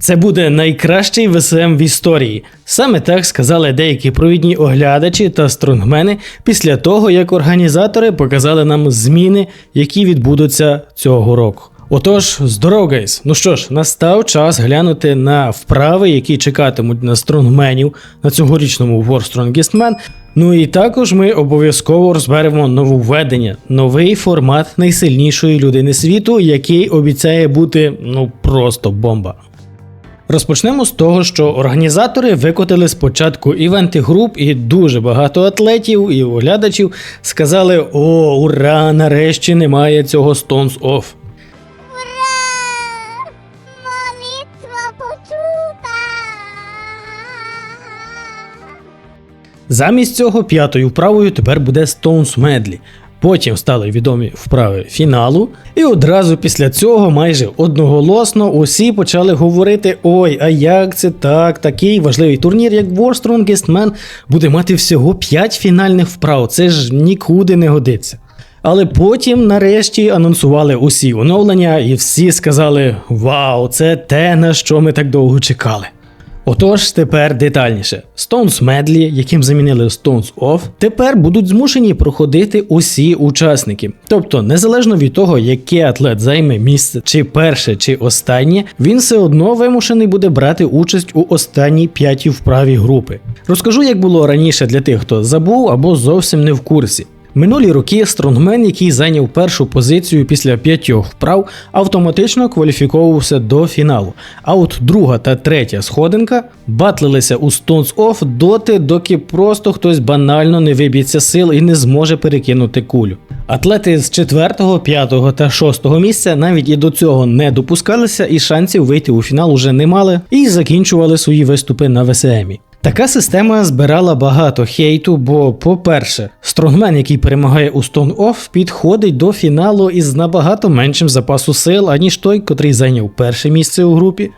Це буде найкращий ВСМ в історії. Саме так сказали деякі провідні оглядачі та стронгмени після того, як організатори показали нам зміни, які відбудуться цього року. Отож, здорово, гейс! Ну що ж, настав час глянути на вправи, які чекатимуть на стронгменів на цьогорічному World Strongest Man. Ну і також ми обов'язково розберемо нововведення, новий формат найсильнішої людини світу, який обіцяє бути ну просто бомба. Розпочнемо з того, що організатори викотили спочатку івенти груп, і дуже багато атлетів і оглядачів сказали: О, ура! Нарешті немає цього Stones Off. Ура! Молитва почута! Замість цього п'ятою вправою тепер буде Stones Medley. Потім стали відомі вправи фіналу, і одразу після цього майже одноголосно усі почали говорити: ой, а як це так? Такий важливий турнір, як World Strongest Man, буде мати всього 5 фінальних вправ. Це ж нікуди не годиться. Але потім, нарешті, анонсували усі оновлення, і всі сказали: Вау, це те, на що ми так довго чекали. Отож, тепер детальніше. Stones Medley, яким замінили Stones Off, тепер будуть змушені проходити усі учасники. Тобто, незалежно від того, який атлет займе місце, чи перше, чи останнє, він все одно вимушений буде брати участь у останній п'ятій вправі групи. Розкажу, як було раніше для тих, хто забув або зовсім не в курсі. Минулі роки стронгмен, який зайняв першу позицію після п'ятьох вправ, автоматично кваліфіковувався до фіналу. А от друга та третя сходинка батлилися у Stones Off доти, доки просто хтось банально не виб'ється сил і не зможе перекинути кулю. Атлети з 4, 5 та 6 місця навіть і до цього не допускалися, і шансів вийти у фінал уже не мали, і закінчували свої виступи на ВСМі. Така система збирала багато хейту, бо, по-перше, стронгмен, який перемагає у Stone Off, підходить до фіналу із набагато меншим запасу сил, аніж той, котрий зайняв перше місце у групі.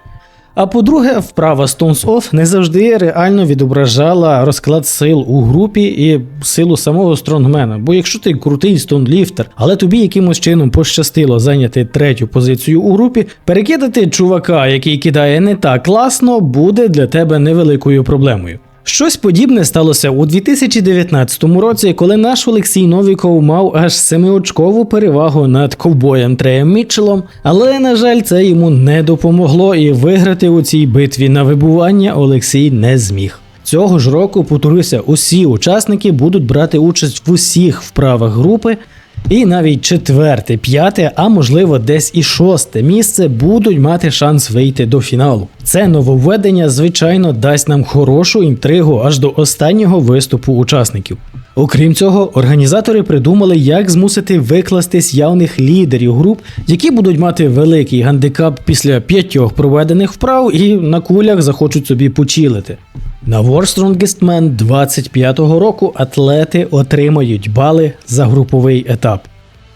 А по-друге, вправа Stones Off не завжди реально відображала розклад сил у групі і силу самого стронгмена. Бо якщо ти крутий стонліфтер, але тобі якимось чином пощастило зайняти третю позицію у групі, перекидати чувака, який кидає не так класно, буде для тебе невеликою проблемою. Щось подібне сталося у 2019 році, коли наш Олексій Новіков мав аж семиочкову перевагу над ковбоєм Треєм Мітчелом, але, на жаль, це йому не допомогло, і виграти у цій битві на вибування Олексій не зміг. Цього ж року, повторюся, усі учасники будуть брати участь в усіх вправах групи, і навіть четверте, п'яте, а можливо десь і шосте місце будуть мати шанс вийти до фіналу. Це нововведення, звичайно, дасть нам хорошу інтригу аж до останнього виступу учасників. Окрім цього, організатори придумали, як змусити викластись явних лідерів груп, які будуть мати великий гандикап після п'ятьох проведених вправ і на кулях захочуть собі почілити. На World Strongest Man 25-го року атлети отримають бали за груповий етап.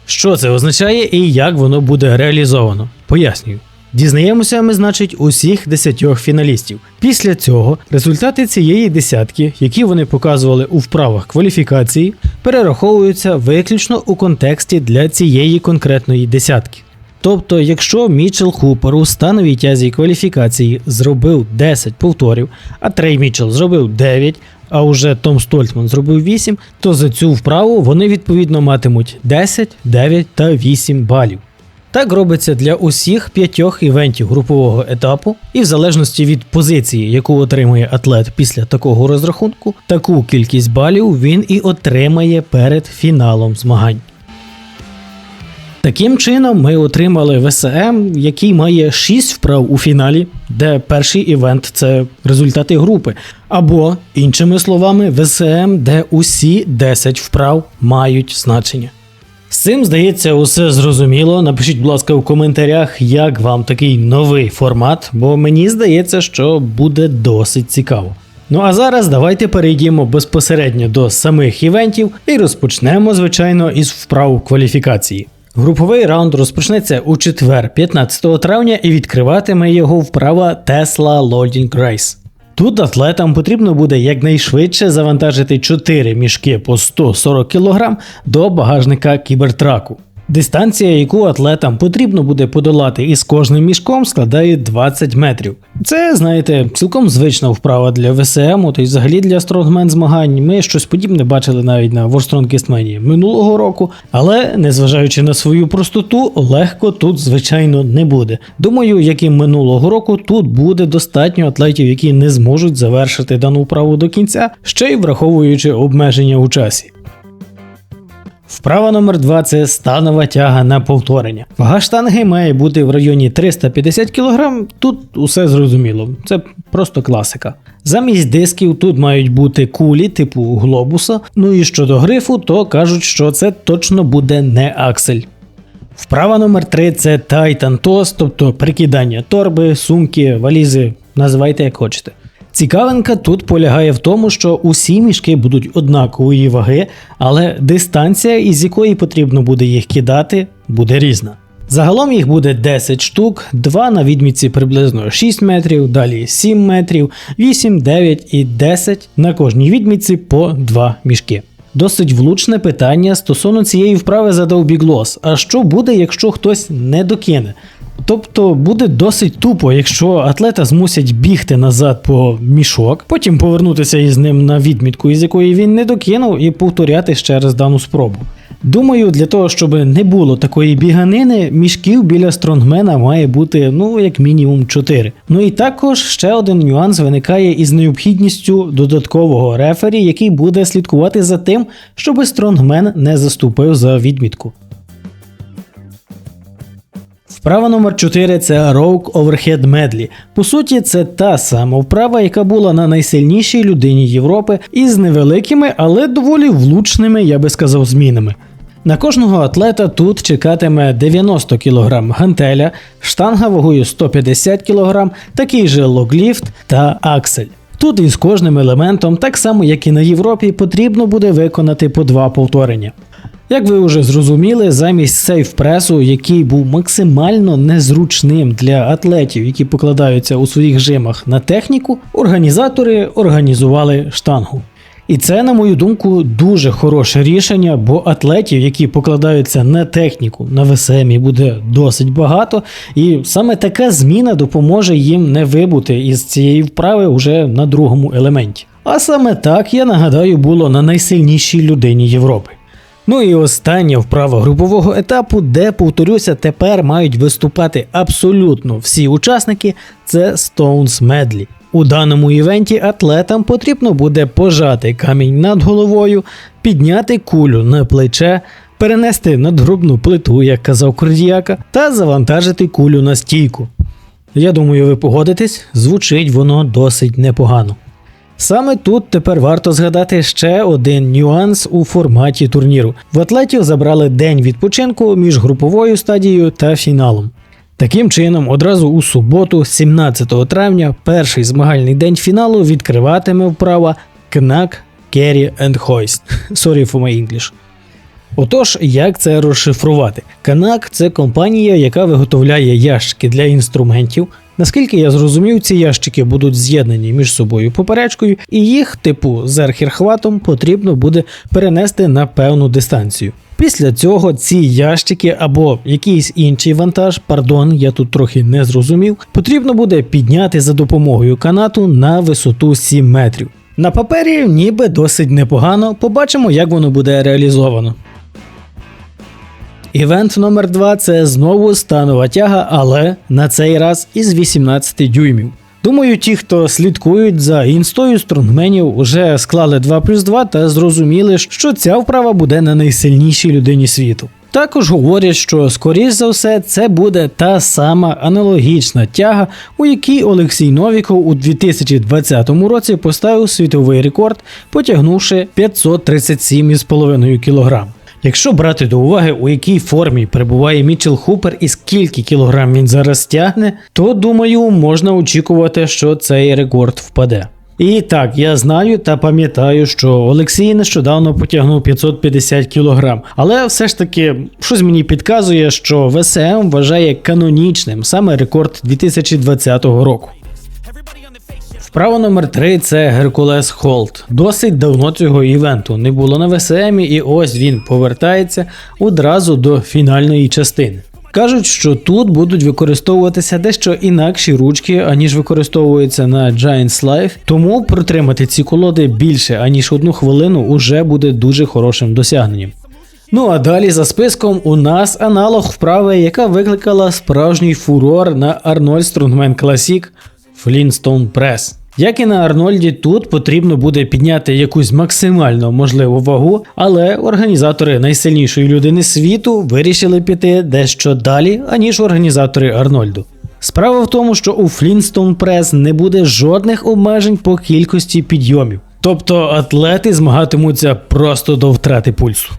Що це означає і як воно буде реалізовано? Пояснюю. Дізнаємося ми, значить, усіх десятьох фіналістів. Після цього результати цієї десятки, які вони показували у вправах кваліфікації, перераховуються виключно у контексті для цієї конкретної десятки. Тобто, якщо Мічел Хупер у становій тязі кваліфікації зробив 10 повторів, а Трей Мічел зробив 9, а уже Том Стольтман зробив 8, то за цю вправу вони відповідно матимуть 10, 9 та 8 балів. Так робиться для усіх п'ятьох івентів групового етапу, і в залежності від позиції, яку отримує атлет після такого розрахунку, таку кількість балів він і отримає перед фіналом змагань. Таким чином, ми отримали ВСМ, який має 6 вправ у фіналі, де перший івент це результати групи. Або, іншими словами, ВСМ, де усі 10 вправ мають значення. З цим, здається, усе зрозуміло. Напишіть, будь ласка, в коментарях, як вам такий новий формат, бо мені здається, що буде досить цікаво. Ну а зараз давайте перейдемо безпосередньо до самих івентів і розпочнемо, звичайно, із вправ кваліфікації. Груповий раунд розпочнеться у четвер, 15 травня, і відкриватиме його вправа Tesla Loading Race. Тут атлетам потрібно буде якнайшвидше завантажити 4 мішки по 140 кг до багажника кібертраку. Дистанція, яку атлетам потрібно буде подолати із кожним мішком, складає 20 метрів. Це, знаєте, цілком звична вправа для ВСМ, та й взагалі для стронгмен змагань. Ми щось подібне бачили навіть на Strongest минулого року, але незважаючи на свою простоту, легко тут, звичайно, не буде. Думаю, як і минулого року, тут буде достатньо атлетів, які не зможуть завершити дану вправу до кінця, ще й враховуючи обмеження у часі. Вправа номер 2 це станова тяга на повторення. Вага штанги має бути в районі 350 кг. Тут усе зрозуміло, це просто класика. Замість дисків тут мають бути кулі типу глобуса. Ну і щодо грифу, то кажуть, що це точно буде не аксель. Вправа номер 3 це Titan Toss, тобто прикидання торби, сумки, валізи, називайте як хочете. Цікавинка тут полягає в тому, що усі мішки будуть однакової ваги, але дистанція, із якої потрібно буде їх кидати, буде різна. Загалом їх буде 10 штук, 2 на відмітці приблизно 6 метрів, далі 7 метрів, 8, 9 і 10 на кожній відмітці по 2 мішки. Досить влучне питання стосовно цієї вправи задав Біглос. А що буде, якщо хтось не докине? Тобто буде досить тупо, якщо атлета змусять бігти назад по мішок, потім повернутися із ним на відмітку, із якої він не докинув, і повторяти ще раз дану спробу. Думаю, для того, щоб не було такої біганини, мішків біля стронгмена має бути ну як мінімум 4. Ну і також ще один нюанс виникає із необхідністю додаткового рефері, який буде слідкувати за тим, щоб стронгмен не заступив за відмітку. Вправа номер 4 це Rogue Overhead Medley. По суті, це та сама вправа, яка була на найсильнішій людині Європи із невеликими, але доволі влучними, я би сказав, змінами. На кожного атлета тут чекатиме 90 кг гантеля, штанга вагою 150 кг, такий же логліфт та аксель. Тут із кожним елементом, так само як і на Європі, потрібно буде виконати по два повторення. Як ви вже зрозуміли, замість сейф-пресу, який був максимально незручним для атлетів, які покладаються у своїх жимах на техніку, організатори організували штангу. І це, на мою думку, дуже хороше рішення, бо атлетів, які покладаються на техніку, на ВСМі буде досить багато, і саме така зміна допоможе їм не вибути із цієї вправи вже на другому елементі. А саме так, я нагадаю, було на найсильнішій людині Європи. Ну і остання вправа групового етапу, де, повторюся, тепер мають виступати абсолютно всі учасники, це Stones Medley. У даному івенті атлетам потрібно буде пожати камінь над головою, підняти кулю на плече, перенести надгробну плиту, як казав Кордіяка, та завантажити кулю на стійку. Я думаю, ви погодитесь, звучить воно досить непогано. Саме тут тепер варто згадати ще один нюанс у форматі турніру. В атлетів забрали день відпочинку між груповою стадією та фіналом. Таким чином, одразу у суботу, 17 травня, перший змагальний день фіналу відкриватиме вправа Carry and Hoist. Sorry for my English. Отож, як це розшифрувати? Канак це компанія, яка виготовляє ящики для інструментів. Наскільки я зрозумів, ці ящики будуть з'єднані між собою поперечкою, і їх, типу зерхерхватом, потрібно буде перенести на певну дистанцію. Після цього ці ящики або якийсь інший вантаж, пардон, я тут трохи не зрозумів, потрібно буде підняти за допомогою канату на висоту 7 метрів. На папері ніби досить непогано, побачимо, як воно буде реалізовано. Івент номер 2 це знову станова тяга, але на цей раз із 18 дюймів. Думаю, ті, хто слідкують за інстою стронгменів, вже склали 2 плюс 2 та зрозуміли, що ця вправа буде на найсильнішій людині світу. Також говорять, що скоріш за все це буде та сама аналогічна тяга, у якій Олексій Новіков у 2020 році поставив світовий рекорд, потягнувши 537,5 кг. Якщо брати до уваги, у якій формі перебуває Мічел Хупер і скільки кілограм він зараз тягне, то думаю, можна очікувати, що цей рекорд впаде. І так, я знаю та пам'ятаю, що Олексій нещодавно потягнув 550 кг, але все ж таки щось мені підказує, що ВСМ вважає канонічним саме рекорд 2020 року. Вправа номер 3 це Геркулес Холт. Досить давно цього івенту не було на ВСМ, і ось він повертається одразу до фінальної частини. Кажуть, що тут будуть використовуватися дещо інакші ручки, аніж використовуються на Giants Life, тому протримати ці колоди більше аніж одну хвилину уже буде дуже хорошим досягненням. Ну а далі за списком у нас аналог вправи, яка викликала справжній фурор на Arnold Strongman Classic Flintstone Press. Як і на Арнольді, тут потрібно буде підняти якусь максимально можливу вагу, але організатори найсильнішої людини світу вирішили піти дещо далі, аніж організатори Арнольду. Справа в тому, що у Flintstone Press не буде жодних обмежень по кількості підйомів. Тобто атлети змагатимуться просто до втрати пульсу.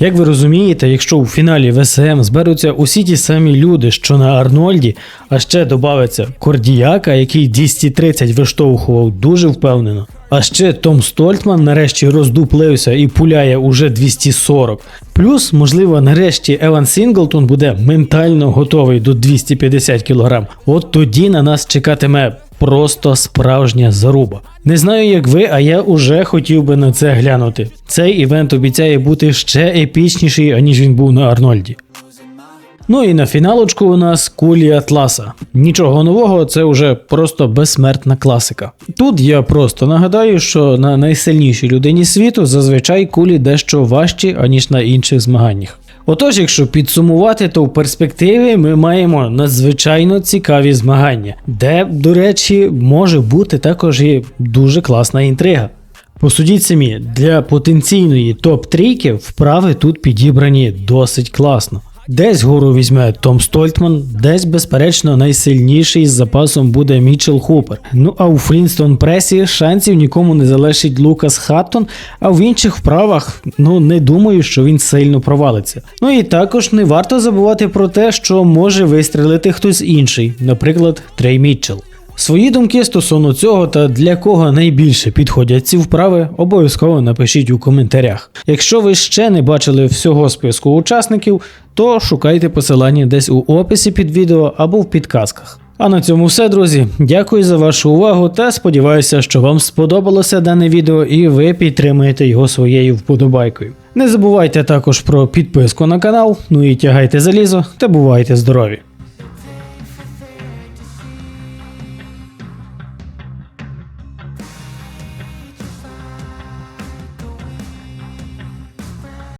Як ви розумієте, якщо у фіналі ВСМ зберуться усі ті самі люди, що на Арнольді, а ще додається Кордіяка, який 230 виштовхував дуже впевнено. А ще Том Стольтман нарешті роздуплився і пуляє уже 240. Плюс, можливо, нарешті Еван Сінглтон буде ментально готовий до 250 кг. От тоді на нас чекатиме просто справжня заруба. Не знаю, як ви, а я уже хотів би на це глянути. Цей івент обіцяє бути ще епічніший, аніж він був на Арнольді. Ну і на фіналочку у нас кулі Атласа. Нічого нового, це вже просто безсмертна класика. Тут я просто нагадаю, що на найсильнішій людині світу зазвичай кулі дещо важчі, аніж на інших змаганнях. Отож, якщо підсумувати, то в перспективі ми маємо надзвичайно цікаві змагання, де, до речі, може бути також і дуже класна інтрига. Посудіть самі, для потенційної топ-трійки вправи тут підібрані досить класно. Десь гору візьме Том Стольтман, десь, безперечно, найсильніший з запасом буде Мічел Хупер. Ну а у Флінстон Пресі шансів нікому не залишить Лукас Хаттон, а в інших вправах ну не думаю, що він сильно провалиться. Ну і також не варто забувати про те, що може вистрелити хтось інший, наприклад, Трей Мітчелл. Свої думки стосовно цього та для кого найбільше підходять ці вправи, обов'язково напишіть у коментарях. Якщо ви ще не бачили всього списку учасників, то шукайте посилання десь у описі під відео або в підказках. А на цьому все, друзі. Дякую за вашу увагу та сподіваюся, що вам сподобалося дане відео і ви підтримуєте його своєю вподобайкою. Не забувайте також про підписку на канал, ну і тягайте залізо та бувайте здорові!